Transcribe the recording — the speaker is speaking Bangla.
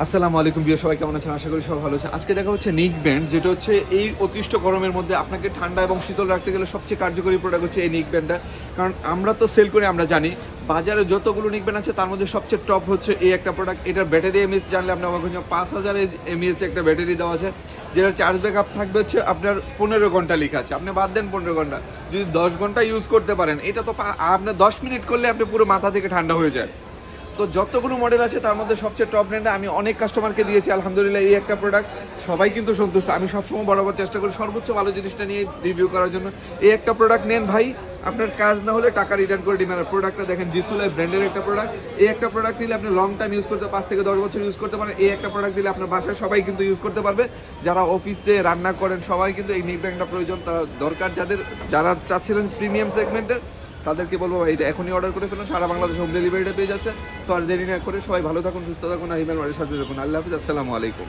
আসসালামু আলাইকুম বিয়ে সবাই কেমন আছেন? আশা করি সবাই ভালো আছে আজকে দেখা হচ্ছে নিক ব্যান্ড যেটা হচ্ছে এই অতিষ্ঠ গরমের মধ্যে আপনাকে ঠান্ডা এবং শীতল রাখতে গেলে সবচেয়ে কার্যকরী প্রোডাক্ট হচ্ছে এই নিক ব্যান্ডটা কারণ আমরা তো সেল করে, আমরা জানি। বাজারে যতগুলো নিক ব্যান্ড আছে, তার মধ্যে সবচেয়ে টপ হচ্ছে এই একটা প্রোডাক্ট এটার ব্যাটারি এমএস জানলে আপনি আমার কাছে পাঁচ হাজার এমএস একটা ব্যাটারি দেওয়া আছে, যেটা চার্জ ব্যাক আপ থাকবে হচ্ছে আপনার পনেরো ঘণ্টা লেখা আছে। আপনি বাদ দেন পনেরো ঘণ্টা। যদি দশ ঘণ্টা ইউজ করতে পারেন, এটা তো আপনার দশ মিনিট করলে আপনি পুরো মাথা থেকে ঠান্ডা হয়ে যায়। তো যতগুলো মডেল আছে, তার মধ্যে সবচেয়ে টপ ব্র্যান্ডে আমি অনেক কাস্টমারকে দিয়েছি, আলহামদুলিল্লাহ, এই একটা প্রোডাক্ট সবাই কিন্তু সন্তুষ্ট। আমি সবসময় বরাবর চেষ্টা করি সর্বোচ্চ ভালো জিনিসটা নিয়ে রিভিউ করার জন্য। এই একটা প্রোডাক্ট নেন ভাই, আপনার কাজ না হলে টাকা রিটার্ন করে আর প্রোডাক্টটা দেখেন জিসুলাই ব্র্যান্ডের একটা প্রোডাক্ট এই একটা প্রোডাক্ট নিলে আপনি লং টাইম ইউজ করতে, পাঁচ থেকে দশ বছর ইউজ করতে পারেন। এই একটা প্রোডাক্ট দিলে আপনার বাসায় সবাই কিন্তু ইউজ করতে পারবে। যারা অফিসে রান্না করেন, সবাই কিন্তু এই নিক ব্র্যান্ডটা প্রয়োজন। তারা দরকার যাদের, যারা চাচ্ছিলেন প্রিমিয়াম সেগমেন্টের তাদেরকে বলব এটা এখনই অর্ডার করে ফেলুন, সারা বাংলাদেশ হোম ডেলিভারিটা পেয়ে যাচ্ছে। তো আর দেরি না করে সবাই ভালো থাকুন, সুস্থ থাকুন, আর বাড়ির সাথে থাকুন। আল্লাহ হাফিজ, আসসালামু আলাইকুম।